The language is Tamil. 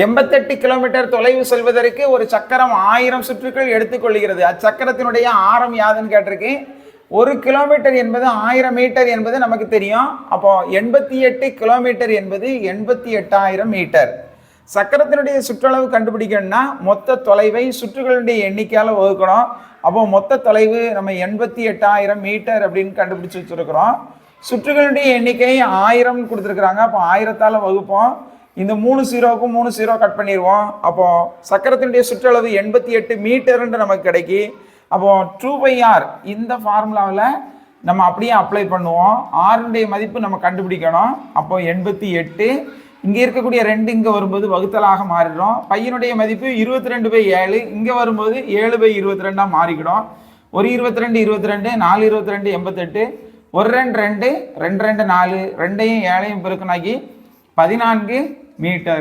எண்பத்தெட்டு கிலோமீட்டர் தொலைவு செல்வதற்கு ஒரு சக்கரம் ஆயிரம் சுற்றுக்கள் எடுத்துக்கொள்கிறது. அச்சக்கரத்தினுடைய ஆரம் யாதுன்னு கேட்டிருக்கு ஒரு கிலோமீட்டர் என்பது ஆயிரம் மீட்டர் என்பது நமக்கு தெரியும். அப்போ எண்பத்தி எட்டு கிலோமீட்டர் என்பது எண்பத்தி எட்டாயிரம் மீட்டர். சக்கரத்தினுடைய சுற்றளவு கண்டுபிடிக்கணும்னா மொத்த தொலைவை சுற்றுகளுடைய எண்ணிக்கையால் வகுக்கணும். அப்போ மொத்த தொலைவு நம்ம எண்பத்தி எட்டாயிரம் மீட்டர் அப்படின்னு கண்டுபிடிச்சு வச்சுருக்கிறோம். சுற்றுகளுடைய எண்ணிக்கை ஆயிரம் கொடுத்துருக்குறாங்க. அப்போ ஆயிரத்தால் வகுப்போம். இந்த மூணு ஜீரோவுக்கும் மூணு ஜீரோ கட் பண்ணிடுவோம் அப்போ சக்கரத்தினுடைய சுற்றளவு எண்பத்தி எட்டு மீட்டர்ன்ட்டு நமக்கு கிடைக்கி. அப்போ டூ பை ஆர் இந்த ஃபார்முலாவில் நம்ம அப்படியே அப்ளை பண்ணுவோம். ஆறுடைய மதிப்பு நம்ம கண்டுபிடிக்கணும். அப்போ எண்பத்தி எட்டு. இங்கே இருக்கக்கூடிய ரெண்டு இங்கே வரும்போது வகுத்தலாக மாறிடும். பையனுடைய மதிப்பு இருபத்தி ரெண்டு பை ஏழு. இங்கே வரும்போது ஏழு பை இருபத்தி ரெண்டாக மாறிக்கிடும். ஒரு இருபத்தி ரெண்டு இருபத்தி ரெண்டு நாலு இருபத்தி ரெண்டு எண்பத்தெட்டு ஒரு ரெண்டு ரெண்டு ரெண்டு ரெண்டு நாலு. ரெண்டையும் ஏழையும் பெருக்கனாக்கி பதினான்கு மீட்டர்